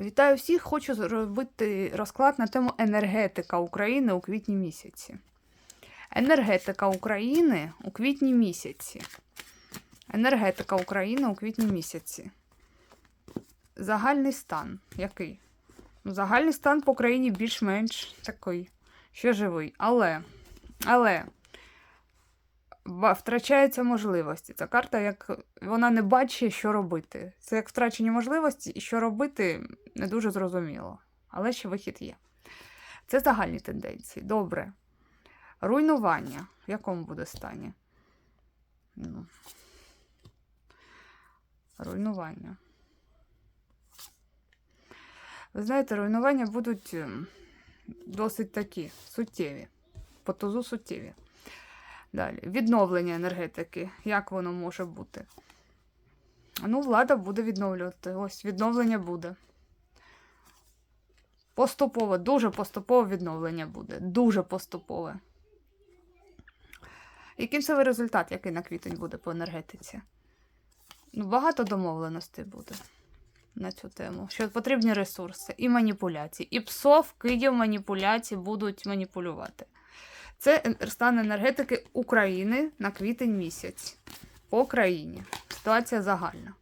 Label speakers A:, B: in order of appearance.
A: Вітаю всіх! Хочу зробити розклад на тему енергетика України у квітні місяці. Енергетика України у квітні місяці. Енергетика України у квітні місяці. Загальний стан. Який? Ну, Загальний стан по країні більш-менш такий, що живий. Але, але втрачаються можливості. Ця карта, як вона не бачить, що робити. Це як втрачені можливості, і що робити не дуже зрозуміло. Але ще вихід є. Це загальні тенденції. Добре. Руйнування. В якому буде стані? Ну. Руйнування. Ви знаєте, руйнування будуть ем, досить такі суттєві. По тузу суттєві. Далі. Відновлення енергетики. Як воно може бути? Ну, влада буде відновлювати. Ось відновлення буде. Поступово, дуже поступове відновлення буде. Дуже поступове. І кінцевий результат, який на квітень буде по енергетиці. Ну, багато домовленостей буде на цю тему. Що потрібні ресурси і маніпуляції. І псов, кидів маніпуляцій будуть маніпулювати. Це стан енергетики України на квітень місяць. По країні. Ситуація загальна.